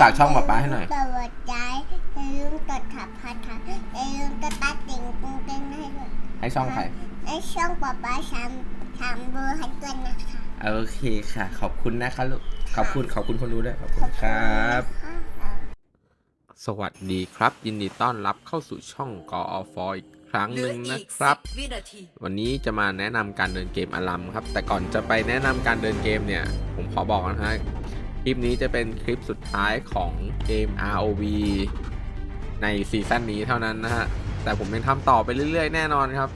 ฝากช่องป๊าป๊าให้หน่อยสวัสดีอย่าลืมกดถับพัดถับอย่าลืมกดตัดติ่งกุ้งเต้นให้ด้วยให้ช่องใครและช่องป๊าป๊าทำทำเบอร์ให้ด้วยนะคะ โอเคค่ะ ขอบคุณนะคะลูก ขอบคุณขอบคุณคนดูด้วย ขอบคุณครับค่ะสวัสดีครับ ยินดีต้อนรับเข้าสู่ช่องกอฟอีกครั้งเหหลือนึ่งอีนะกครับสิวินาที วันนี้จะมาแนะนำการเดินเกมอลัมครับ แต่ก่อนจะไปแนะนำการเดินเกมเนี่ย ผมขอบอกนะฮะค ลิปนี้จะเป็นคลิปสุดท้ายของเกม ROV ในซีซั่นนี้เท่านั้นนะฮะ แต่ผมยังทำต่อไปเรื่อยๆ แน่นอนครับ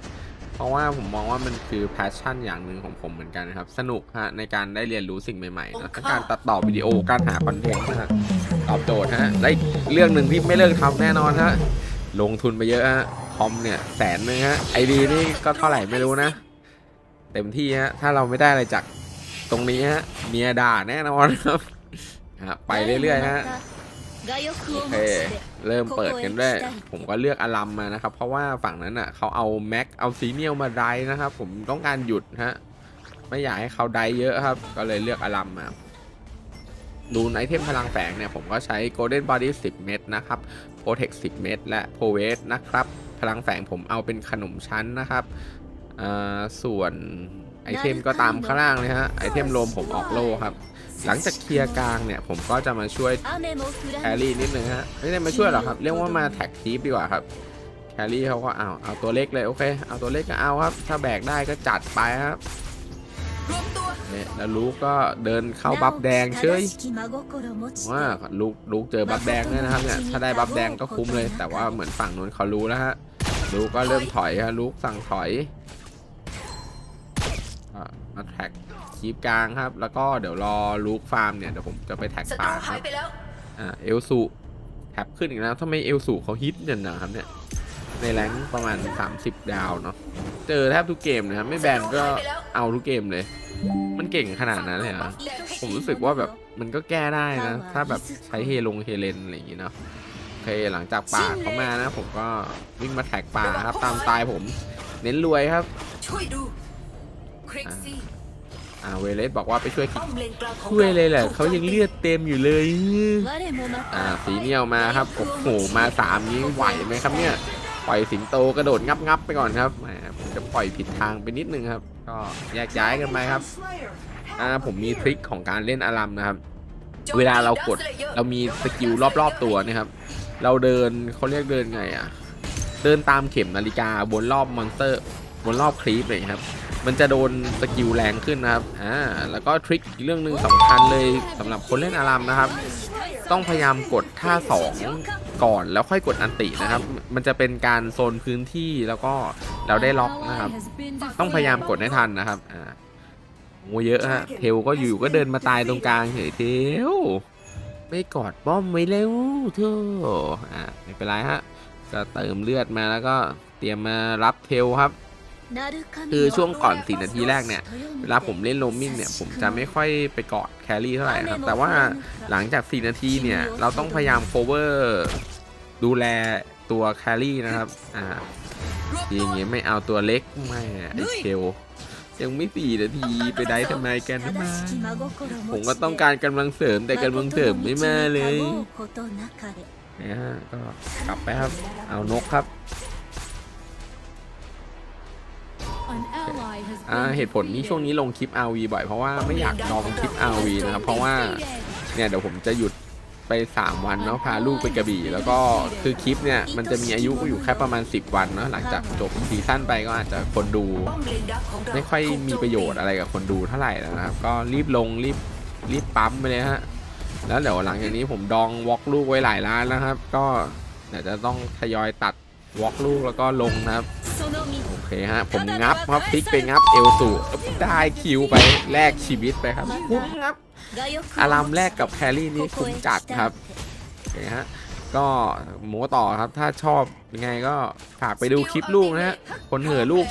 เพราะว่าผมมองว่ามันคือแพชชั่นอย่างหนึ่งของผมเหมือนกันครับ สนุกฮะในการได้เรียนรู้สิ่งใหม่ๆนะทั้งการตัดต่อวิดีโอการหาคอนเทนต์นะฮะตอบโจทย์ฮะและอีกเรื่องหนึ่งที่ไม่เลิกทำแน่นอนฮะลงทุนไปเยอะฮะคอมเนี่ยแสนนึงฮะไอดีนี่ก็เท่าไหร่ไม่รู้นะ เต็มที่ฮะถ้าเราไม่ได้อะไรจากตรงนี้ฮะเมียด่าแน่นอนครับ ฮะไปเรื่อยๆฮะโอเคเริ่มเปิดกันด้วยผมก็เลือกอลัมมานะครับ เพราะว่าฝั่งนั้นอะเขาเอาแม็กเอาซีเนียลมาไดฟ์นะครับ ผมต้องการหยุดฮะไม่อยากให้เขาไดฟ์เยอะครับ ก็เลยเลือกอลัมมาดูไอเทมพลังแฝงเนี่ย ผมก็ใช้ Golden Body 10 เม็ดนะครับ Protect 10 เม็ดและ p o v e t นะครับ พลังแฝงผมเอาเป็นขนมชั้นนะครับอ่าส่วนไอเทมก็ตามข้างล่างเลยฮะไอเทมโลมผมออกโล่ครับ หลังจากเคลียร์กลางเนี่ยผมก็จะมาช่วยแครี่นิดนึงฮะไม่ได้มาช่วยหรอกครับ เรียกว่ามาแท็กทีฟดีกว่าครับแครี่เขาก็เอาเอาตัวเล็กเลยโอเคเอาตัวเล็กก็เอาครับ ถ้าแบกได้ก็จัดไปครับรวมตัวเนี่ยแล้วลูกก็เดินเข้าบัฟแดงเฉยว่าลูกลูกเจอบัฟแดงด้วยนะครับเนี่ยถ้าได้บัฟแดงก็คุ้มเลย แต่ว่าเหมือนฝั่งนู้นเขารู้แล้วฮะลูกก็เริ่มถอยฮะลูกสั่งถอยอะมาแท็ก คีบกลางครับ แล้วก็เดี๋ยวรอลูกฟาร์มเนี่ยเดี๋ยวผมจะไปแท็กศัตป่ารูคหารัยบไปแล้ว อ่าเอลสูแท็บขึ้นอีกแล้วทำไมเอลสูเขาฮิตเนี่ยนะครับเนี่ยในแรงค์ประมาณ 30 ดาวเนาะเจอแทบทุกเกมนะครับไม่แบนก็เอาทุกเกมเลย มันเก่งขนาดนั้นเลยเหรอ ผมรู้สึกว่าแบบมันก็แก้ได้นะ ถ้าแบบใช้เฮลงเฮเลนอะไรอย่างงี้เนาะโอเคหลังจากป่าเขามานะ ผมก็วิ่งมาแท็กป่าครับ ตามสไตล์ผม เน้นรวยครับ ช่วยดู คริกซี่ อ่าเวเลสบอกว่าไปช่วยคิป้อมเลนกลางของช่วยเลยแหละถูกเขายังเลือดเต็มอยู่เลยอ่าสีเนียวมาครับโอ้โหมาสามนี้ไหวไหมครับเนี่ยปล่อยสิงโตกระโดดงับงับๆไปก่อนครับแหมผมจะปล่อยผิดทางไปนิดนึงครับ ก็แยกย้ายกันไปครับอ่าผมมีทริคของการเล่นอารัมนะครับ เวลาเรากดเรามีสกิลรอบๆตัวนะครับ เราเดินเขาเรียกเดินไงอะ เดินตามเข็มนาฬิกาบนรอบมอนสเตอร์ บนรอบคลีปเลยครับ มันจะโดนสกิลแรงขึ้นนะครับ อ่า แล้วก็ทริคอีกเรื่องหนึ่งสำคัญเลยสำหรับคนเล่นอารัมนะครับ ต้องพยายามกดท่า 2 ก่อนแล้วค่อยกดอันตินะครับ มันจะเป็นการโซนพื้นที่แล้วก็เราได้ล็อกนะครับ ต้องพยายามกดให้ทันนะครับ อ่าโมเยอะฮะ เทลก็อยู่ก็เดินมาตายตรงกลางเฉยเทลไม่กอดป้อมไว้แล้วเธออ่าไม่เป็นไรฮะ ก็เติมเลือดมาแล้วก็เตรียมมารับเทลครับ คือช่วงก่อนสี่นาทีแรกเนี่เนี่ยยเวเวลาลาผผมมเล่เล่นนโรโรมมิมิ่งงเนี่เนี่ยยผผมมจะจะไม่ไม่ค่อยไปกอดแครี่เท่าไหร่นะครับ แต่แต่ว่าว่าหลังจาก4นาทีเนี่ย เราต้องพยายาม cover ดูแลตัวแครี่นะครับ อ่ารวมทีตัอวย่างเงี้ยไม่เอาตัวเล็กไม่ไอเชลยังไม่สี่นาทีไปได้ทำไมกันทำไมผผมมก็ก็ต้ต้อองงกาการรกำลังเสริมแต่แต่กำกำลัลังงเสเสริริมมไม่ไม่มามาเลเลยยนะฮะก็กลับไปครับ เอานกครับ อ่าเหตุผลที่ช่วงนี้ลงคลิป RV บ่อยเพราะว่าไม่อยากดองคลิป RV นะครับเพราะว่าเนี่ยเดี๋ยวผมจะหยุดไป 3 วันเนาะพาลูกไปกระบี่ แล้วก็คือคลิปเนี่ยมันจะมีอายุอยู่แค่ประมาณ 10 วันเนาะหลังจากจบซีซั่นไปก็อาจจะคนดู ไม่ค่อยมีประโยชน์อะไรกับคนดูเท่าไหร่นะครับ ก็รีบลงรีบรีบปั๊มไปเลยฮะแล้วเดี๋ยวหลังจากนี้ผมดองวอล์กลูกไว้หลายล้านนะครับ ก็เดี๋ยวจะต้องทยอยตัดวอล์กลูกแล้วก็ลงนะครับ เคฮะ ผมงับครับพลิกไปงับเอลสูได้คิวไปแลกชีวิตไปครับคุ้มครับ อารามแรกกับแครี่นี่คุ้มจัดครับโอเคฮะก็โม้ต่อครับถ้าชอบยังไงก็ฝากไปดูคลิปลูกนะฮะคนเห่อลูก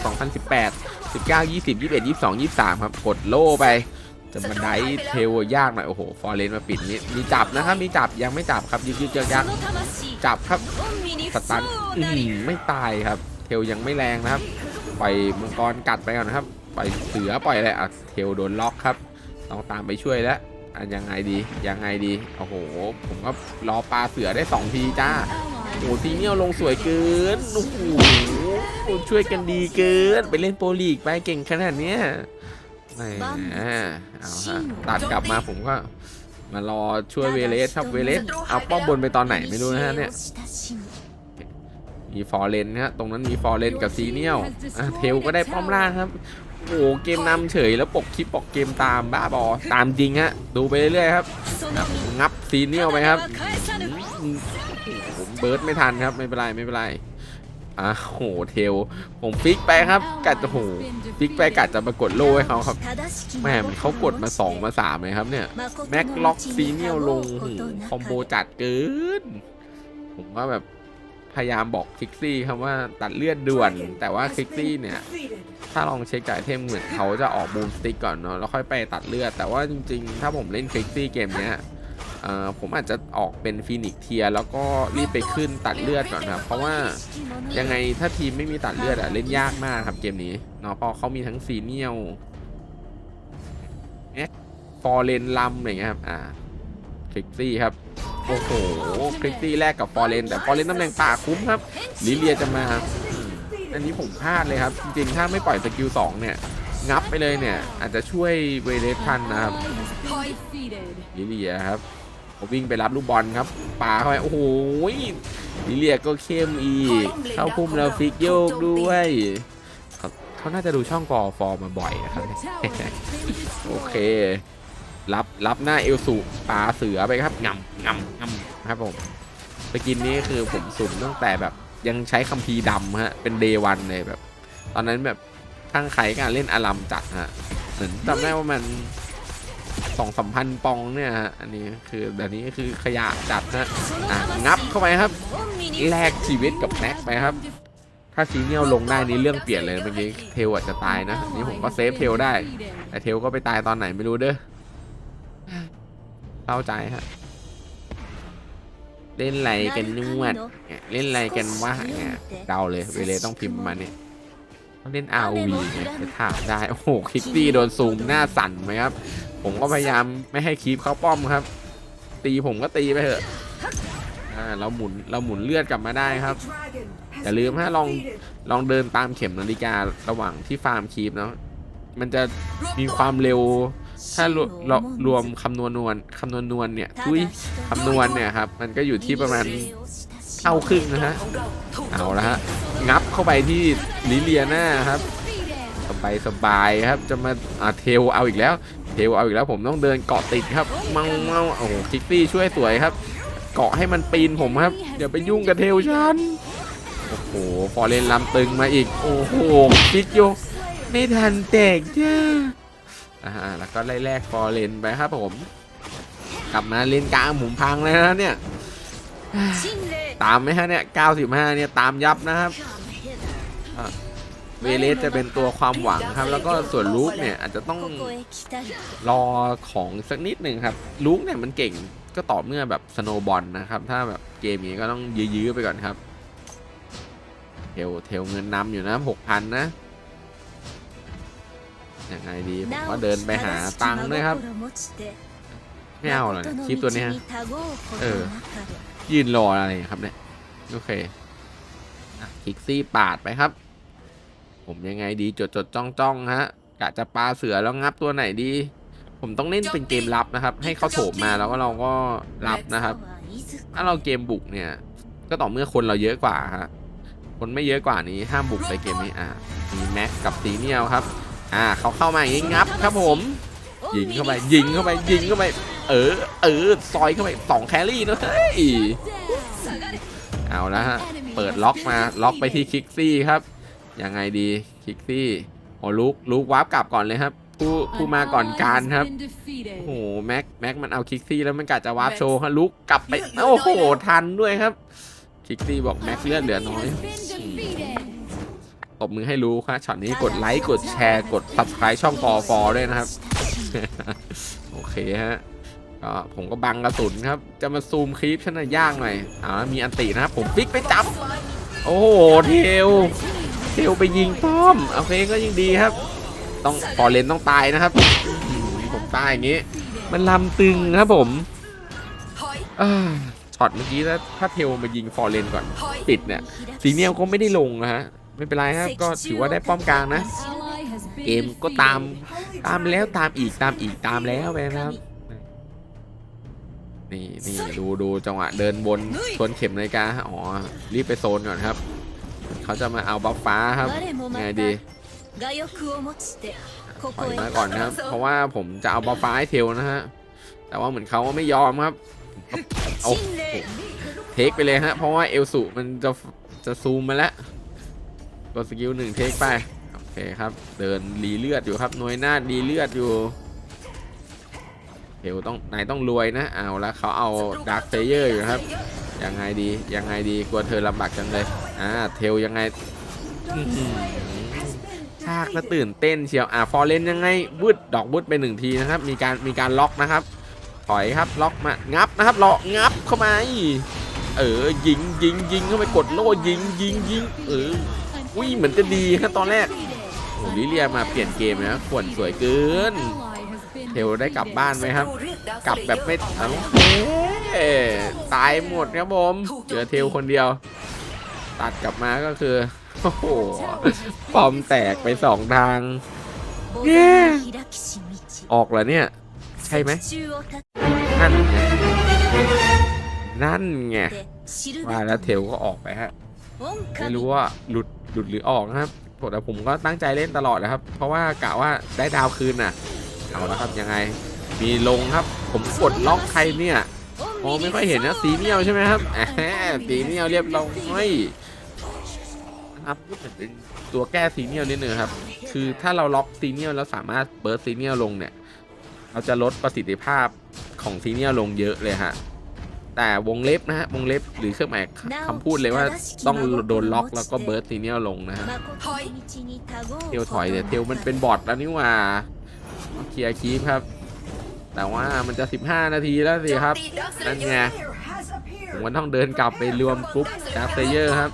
2018 19 20 21 22 23 ครับ กดโล่ไป จะมาได้เทลยากหน่อย โอ้โห ฟอร์เรนมาปิดนี้มีจับนะครับ มีจับยังไม่จับครับยึกยึกยักยักจับครับสตันอื้อหือไม่ตายครับเทลยังไม่แรงนะครับปล่อยมังกรกัดไปก่อนนะครับปล่อยเสือปล่อยอะไรอะเทลโดนล็อกครับต้องตามไปช่วยแล้วอะยังไงดียังไงดีโอ้โห ผมก็รอปลาเสือได้สองทีจ้าโอ้โหทีเนี้ยลงสวยเกินโอ้โหช่วยกันดีเกินไปเล่นโปรลีกไปเก่งขนาดเนี้ยแหมเอาฮะตัดกลับมาผมก็มารอช่วยเวเลสครับเวเลสเอาป้อมบนไปตอนไหนไม่รู้นะฮะเนี่ย มีฟอร์เรนนะฮะตรงนั้นมีฟอร์เรนกับซีเนียลอะเทลก็ได้ป้อมล่างครับโอ้โหเกมนำเฉยแล้วปกคลิปปกเกมตามบ้าบอตามจริงฮะดูไปเรื่อยๆครับครับงับซีเนียลไปครับอืมผมเบิร์ดไม่ทันครับไม่เป็นไรไม่เป็นไรอะโหเทลผมฟิกไปครับกัดโอ้โหฟิกไปกัดจะมากดโล่ให้เขาครับแหม่มันเขากดมา 2 มา 3 เลยครับเนี่ยแม็กล็อกซีเนียลลงโอ้โหคอมโบจัดเกิน ผมก็แบบ พยายามบอกคิกซี่ครับว่าตัดเลือดด่วน แต่ว่าคิกซี่เนี่ย ถ้าลองเช็คจ่ายเทมเหมือนเขาจะออกบูมสติ๊กก่อนเนาะแล้วค่อยไปตัดเลือด แต่ว่าจริงๆ ถ้าผมเล่นคิกซี่เกมเนี้ยเอ่อผมอาจจะออกเป็นฟีนิกเทียแล้วก็รีบไปขึ้นตัดเลือดก่อนครับเพราะว่ายังไงถ้าทีมไม่มีตัดเลือดอะเล่นยากมากครับเกมนี้เนาะเพราะเขามีทั้งซีเนียลแอ็กฟอร์เรนลัมอย่างเงี้ยครับอ่าคลิกซี่ครับโอ้โหคลิกซี่แรกกับฟอร์เรนแต่ฟอร์เรนตำแหน่งป่าคุ้มครับลิเลียจะมาอันนี้ผมพลาดเลยครับ จริงๆ ถ้าไม่ปล่อยสกิล2เนี่ย งับไปเลยเนี่ย อาจจะช่วยเวเลสทันนะครับลิเลียครับผมวิ่งไปรับลูกบอลครับป่าเข้าไปโอ้โหลิเลียก็เข้มอีก เข้าพุ่มแล้วฟิกโยกด้วยเขาเขาน่าจะดูช่องกอฟอร์มาบ่อยนะครับ โอเค รับรับหน้าเอลสูปลาเสือไปครับงำงำงำครับผมสกินนี้คือผมสุ่มตั้งแต่แบบยังใช้คัมภีร์ดำฮะเป็นเดวันเลยแบบ ตอนนั้นแบบข้างใครการเล่นอารัมจัดฮะเหมือนจำได้ว่ามันสองสามพันปองเนี่ยฮะอันนี้คือแบบนี้คือขยะจัดฮะอะงับเข้าไปครับแลกชีวิตกับแม็กไปครับ ถ้าซีเนียลลงได้นี่เรื่องเปลี่ยนเลยเมื่อกี้เทลอาจจะตายนะอันนี่ผมก็เซฟเทลได้แต่เทลก็ไปตายตอนไหนไม่รู้เด้อ เข้าใจฮะ เล่นอะไรกันนวดเนี่ยเล่นอะไรกันวะเนี่ยเดาเลยเวเลต้องพิมพ์มาเนี่ยเขาเล่น ROV ไงจะถามได้ โอ้โหคิกซี่โดนซูมหน้าสั่นไหมครับ ผมก็พยายามไม่ให้คีปเข้าป้อมครับ ตีผมก็ตีไปเถอะอ่าเราหมุนเราหมุนเลือดกลับมาได้ครับอย่าลืมฮะลองลองเดินตามเข็มนาฬิการะหว่างที่ฟาร์มคีปเนาะมันจะมีความเร็ว ถ้ารวรวรวมคำนวณนวลคำนวณนวลเนี่ยทุยคำนวณเนี่ยครับ มันก็อยู่ที่ประมาณเท่าครึ่งนะฮะ เอาละฮะ งับเข้าไปที่ลิเลียนาครับ สบายสบายครับ จะมาอ่าเทลเอาอีกแล้ว เทลเอาอีกแล้วผมต้องเดินเกาะติดครับเมาเมาโอ้โหคิกซี่ช่วยสวยครับ เกาะให้มันปีนผมครับ อย่าไปยุ่งกับเทลฉัน โอ้โหฟอร์เรนลำตึงมาอีก โอ้โหคิกโยกไม่ทันแตกจ้า อ่าแล้วก็ไล่แรกฟอร์เรนไปครับผม กลับมาเลนกลางหมุนพังเลยนะเนี่ย ตามไหมฮะเนี่ย 95 เนี่ยตามยับนะครับเวเลสจะเป็นตัวความหวังครับ แล้วก็ส่วนลูกเนี่ยอาจจะต้องรอของสักนิดหนึ่งครับลูกเนี่ยมันเก่งก็ต่อเมื่อแบบสโนบอลนะครับ ถ้าแบบเกมนี้ก็ต้องยื้อๆไปก่อนครับ เทลเทลเงินนำอยู่นะหกพันนะ ยังไงดีผมก็เดินไปหาตังค์ด้วยครับไม่เอาหรอกเนี่ยคลิปตัวเนี้ยเออ ยืนรออะไรครับเนี่ย โอเคอะคิกซี่ปาดไปครับ ผมยังไงดีจดจดจ้องจ้องฮะกะจะปาเสือแล้วงับตัวไหนดี ผมต้องเล่นเป็นเกมรับนะครับ ให้เขาโถมมาแล้วก็เราก็รับนะครับ ถ้าเราเกมบุกเนี่ย ก็ต่อเมื่อคนเราเยอะกว่าฮะคนไม่เยอะกว่านี้ห้ามบุกไปเกมนี้อะมีแม็กกับซีเนียลครับ อ่าเขาเข้ามาอย่างงี้งับครับผม ยิงเข้าไปยิงเข้าไปยิงเข้าไปเออเออซอยเข้าไปสองแครี่นะเฮ้ยเอาล้วฮะเปิดล็อกมาล็อกไปที่คิกซี่ครับยังไงดีคิกซี่โอ้ลุกลุกวาร์ปกลับก่อนเลยครับผู้ผู้มาก่อนการครับโอ้โหแม็กแม็กมันเอาคิกซี่แล้วมันกะจะวาร์ปโชว์ครับลุกกลับไปโอ้โหทันด้วยครับคิกซี่บอกแม็กเลือดเหลือน้อย ตบมือให้รู้ครับช็อตนี้กดไลค์กดแชร์กด subscribe ช่องกอฟอด้วยนะครับ โอเคฮะก็ผมก็บังกระสุนครับ จะมาซูมคลิปฉันน่ะยากหน่อยอ่ามีอันตินะครับผมฟิกไปจับ โอ้โหเทลเทลไปยิงป้อมโอเคก็ยังดีครับ ต้องฟอร์เรนต้องตายนะครับอืมผมตายอย่างงี้ มันลำตึงครับผมถอยอ่าช็อตเมื่อกี้ถ้าถ้าเทลมายิงฟอร์เรนก่อนถอยติดเนี่ยซีเนียลก็ไม่ได้ลงนะฮะ ไม่เป็นไรครับก็ถือว่าได้ป้อมกลางนะ เกมก็ตามตามแล้วตามอีกตามอีกตามแล้วไปนะครับนี่นี่ดูดูจังหวะเดินบนชวนเข็มนาฬิกาอ๋อรีบไปโซนก่อนครับ เขาจะมาเอาบัฟฟ้าครับไงดีถอยมาก่อนนะครับ เพราะว่าผมจะเอาบัฟฟ้าให้เทลนะฮะแต่ว่าเหมือนเขาไม่ยอมครับผมก็เอาเทคไปเลยฮะเพราะว่าเอลสุมันจะจะซูมมาแล้ว กดสกิลหนึ่งเทคไป โอเคครับ เดินรีเลือดอยู่ครับหน่วยหน้ารีเลือดอยู่เทลต้องนายต้องรวยนะ เอาแล้วเขาเอาดาร์คเซเยอร์อยู่ครับ ยังไงดี ยังไงดี กลัวเธอลำบากจังเลย อ่า เทลยังไงชากแล้วตื่นเต้นเชียว อ่า ฟอร์เรนยังไงวืดดอกวืดไปหนึ่งทีนะครับ มีการ มีการล็อกนะครับ ถอยครับ ล็อกมา งับนะครับเลาะงับเข้ามา เออ ยิงยิงยิงเข้าไปกดโล่ยิงยิงยิง เออ อุ้ยเหมือนจะดีครับตอนแรกโอ้ลิเลียมาเปลี่ยนเกมนะขวนสวยเกินเทลได้กลับบ้านไหมครับ กลับแบบไม่สเลเยอเอาตายหมดครับผมเหลือเทลคนเดียว ตัดกลับมาก็คือโอ้โหปอมแตกไปสองทางออกแล้วเนี่ย ใช่ไหมนั่นไงนั่นไงว่าแล้วเทลก็ออกไปฮะไม่รู้ว่าหลุด หลุดหรือออกนะครับแต่ผมก็ตั้งใจเล่นตลอดนะครับ เพราะว่ากะว่าได้ดาวคืนน่ะ เอาล้วครับยังไง มีลงครับ ผมกดล็อกใครเนี่ยมองไม่ค่อยเห็นนะสีเนียวใช่ไหมครับสีเนียวเรียบร้อยครับเป็นตัวแก้สีเนียวนิดนึงครับ คือถ้าเราล็อกสีเนียวแล้วสามารถเบิร์ดสีเนียวลงเนี่ย เราจะลดประสิทธิภาพของสีเนียวลงเยอะเลยฮะ แต่วงเล็บนะฮะวงเล็บหรือเครื่องหมายคำพูดเลยว่าต้องโดนล็อกแล้วก็เบิร์ดสีเนียลงนะฮะเทลถอยเนี่ยเทลมันเป็นบอทแล้วนี่ว่าเคลียร์คีปครับ แต่ว่ามันจะ 15 นาทีแล้วสิครับ นั่นไงผมก็ต้องเดินกลับไปรวมกรุ๊ปดาร์คเซเยอร์ครับ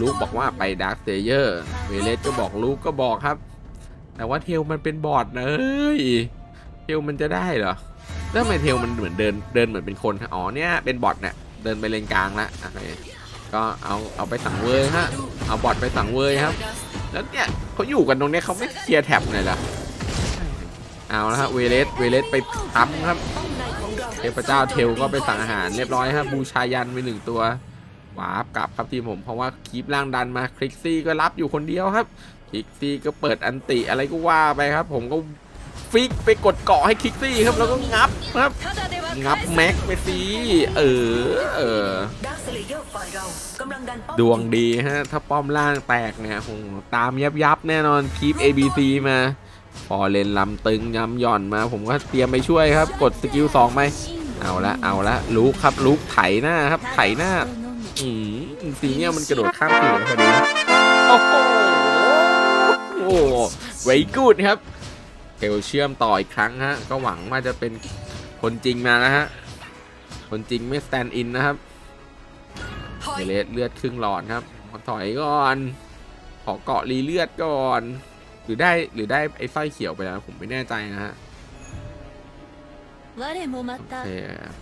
ลูกบอกว่าไปดาร์คเซเยอร์เวเลสก็บอกลูกก็บอกครับ แต่ว่าเทลมันเป็นบอทนะเอ้ยเทลมันจะได้เหรอ แล้วทำไมเทลมันเหมือนเดินเดินเหมือนเป็นคนอ๋อเนี่ยเป็นบอทเนี่ยเดินไปเลนกลางละโอเคก็เอาเอาไปสั่งเวยฮะเอาบอทไปสั่งเวยครับ แล้วเนี่ยเขาอยู่กันตรงนี้เขาไม่เคลียร์แท็บหน่อยเหรอเอาละฮะเวเลสเวเลสไปทำครับป้มในของเทพเจ้าเทลก็ไปสั่งอาหารเรียบร้อยครับบูชายันไปหนึ่งตัววาร์ปกลับครับทีมผมเพราะว่าคีปล่างดันมาคลิกซี่ก็รับอยู่คนเดียวครับคลิกซี่ก็เปิดอันติอะไรก็ว่าไปครับ ผมก็ฟิกไปกดเกาะให้คลิกซี่ครับแล้วก็งับ ครับงับแม็กไปสิเออเออ ดวงดีฮะ ถ้าป้อมล่างแตกเนี่ยคงตามยับยับแน่นอนคีป ABC มา พอเลนลำตึงย้ำหย่อนมา ผมก็เตรียมไปช่วยครับ กดสกิลสองไปเอาละเอาละลุกครับลุกไถหน้าครับไถหน้าอืมสีเนี่ยมันกระโดดข้ามหัวพอดีโอ้โหโอ้ไวกูดครับเทลเชื่อมต่ออีกครั้งฮะ ก็หวังว่าจะเป็น คนจริงมาแล้วฮะ คนจริงไม่สแตนด์อินนะครับถอยเดเลสเลือดครึ่งหลอดครับขอถอยก่อน ขอเกาะรีเลือดก่อน หรือได้หรือได้ไอ้สร้อยเขียวไปแล้วผมไม่แน่ใจนะฮะโอเค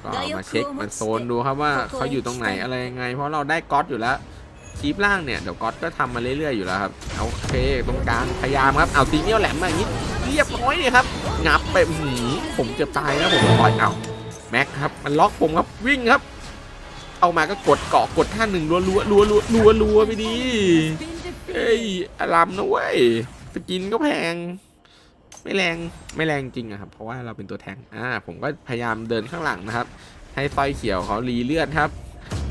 ก็มาเช็คมันโซนดูครับว่าเขาอยู่ตรงไหนอะไรยังไง เพราะเราได้ก๊อตอยู่แล้ว คีปล่างเนี่ยเดี๋ยวก๊อตก็ทำมาเรื่อยๆอยู่แล้วครับโอเคตรงกลางพยายามครับเอาซีเนียลแหลมมาอย่างนี้เรียบร้อยเลยครับงับไปอื้อหือผมจะตายนะผมปล่อยเอาแม็กครับมันล็อกผมครับวิ่งครับ เอามาก็กดเกาะกดท่าหนึ่งรัวรัวรัวรัวรัวรัวไปดีเอ้ยอารามนะเว้ยสกินก็แพง ไม่แรงไม่แรงจริงอะครับ เพราะว่าเราเป็นตัวแทงอ่าผมก็พยายามเดินข้างหลังนะครับ ให้สร้อยเขียวเขารีเลือดครับ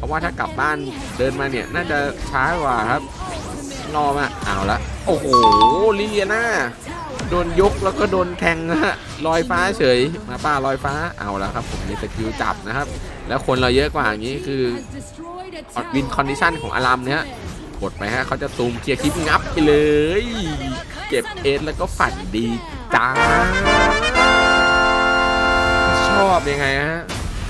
ราะว่าถ้ากลับบ้านเดินมาเนี่ยน่าจะช้ากว่าครับรอมาเอาละโอ้โหลิเลียนาโดนยกแล้วก็โดนแทงฮะลอยฟ้าเฉยมาป้าลอยฟ้าเอาล้วครับ ผมมีสกิลจับนะครับ แล้วคนเราเยอะกว่าอย่างนี้คือวินคอนดิชันของอารามเนี่ยกดไปฮะเขาจะซูมเคลียร์คลิปงับไปเลย เก็บเอสแล้วก็ฝันดีจ้าชอบยังไงฮะ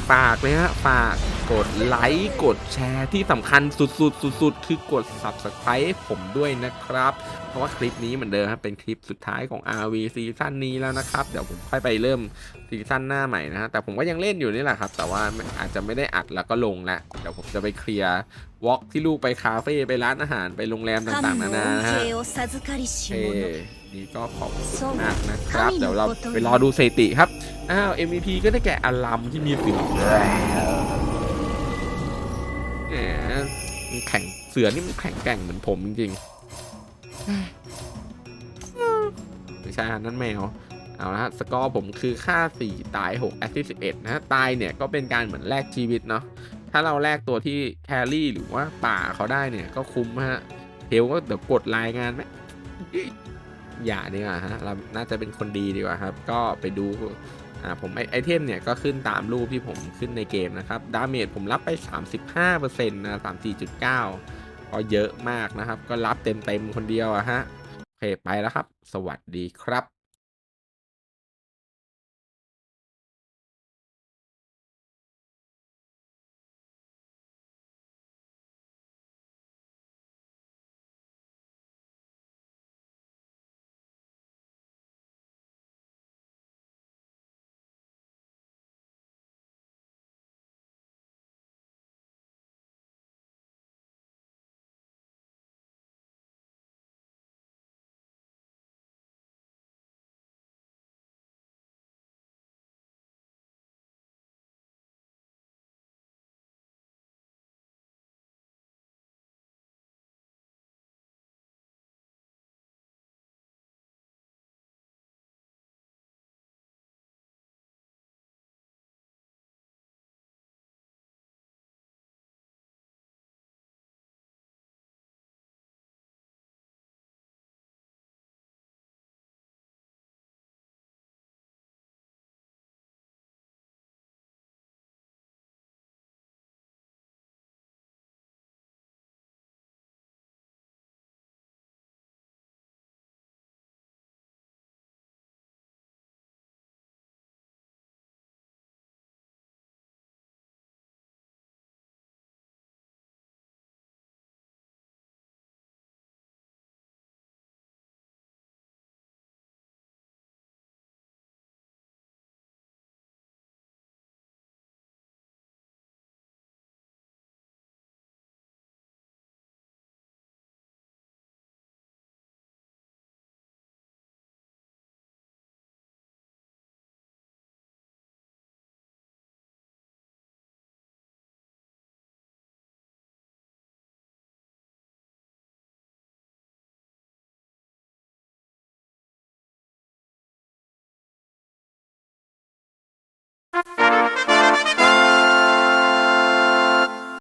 ฝากเลยฮะฝาก กดไลค์กดแชร์ที่สำคัญสุดๆสุดๆคือกด Subscribe ผมด้วยนะครับ เพราะว่าคลิปนี้เหมือนเดิมครับเป็นคลิปสุดท้ายของ RV ซีซั่นนี้แล้วนะครับ เดี๋ยวผมค่อยไปเริ่มซีซั่นหน้าใหม่นะฮะแต่ผมก็ยังเล่นอยู่นี่แหละครับ แต่ว่าอาจจะไม่ได้อัดแล้วก็ลงละเดี๋ยวผมจะไปเคลียร์วอล์กที่ลูกไปคาเฟ่ไปร้านอาหารไปโรงแรมต่างๆนานานะฮะเฮ้นี่ก็ขอบคุณมากนะครับ เดี๋ยวเราไปรอดูสถิติครับ อ้าว MVP ก็ได้แก่อารัมที่มีสิบ แหมแข่งเสือนี่มันแข่งแกร่งเหมือนผมจริงๆไม่ใช่ฮะนั่นแมวเอาละฮะสกอร์ผมคือค่า 4 ตาย6แอสซิส11นะฮะตายเนี่ยก็เป็นการเหมือนแลกชีวิตเนาะถ้าเราแลกตัวที่แครี่หรือว่าป่าเขาได้เนี่ยก็คุ้มฮะเทลก็เดี๋ยวกดรายงานไหมอย่าดีกว่าฮะเราน่าจะเป็นคนดีดีกว่าครับ ก็ไปดู อ่าผมไอไอเทมเนี่ยก็ขึ้นตามรูปที่ผมขึ้นในเกมนะครับดาเมจผมรับไป 35%นะ34.9 ก็เยอะมากนะครับ ก็รับเต็มๆคนเดียวอะฮะ โอเคไปแล้วครับ สวัสดีครับ